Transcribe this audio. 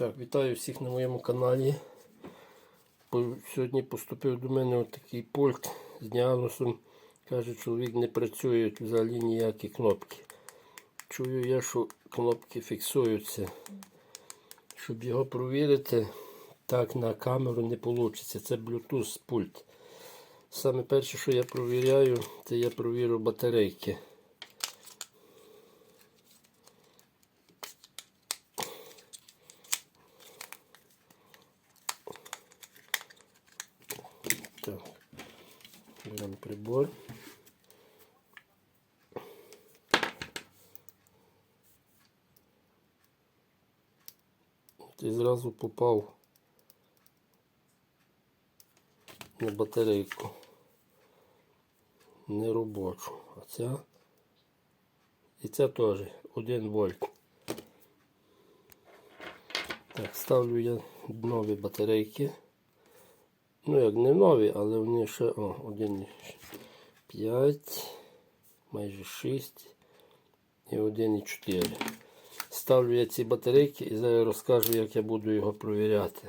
Так, вітаю всіх на моєму каналі. Сьогодні поступив до мене отакий пульт з діагнозом. Каже, чоловік не працює взагалі ніякі кнопки. Чую я, що кнопки фіксуються. Щоб його провірити, так на камеру не вийде. Це Bluetooth пульт. Саме перше, що я провіряю, це я провірю батарейки. Так, беремо прибор. І зразу попав на батарейку. Не робочу. А ця і ця теж 1 вольт. Так, ставлю я нові батарейки. Ну, як не нові, але вони ще о, 1,5, майже 6 і 1,4. Ставлю я ці батарейки і зараз розкажу, як я буду його провіряти.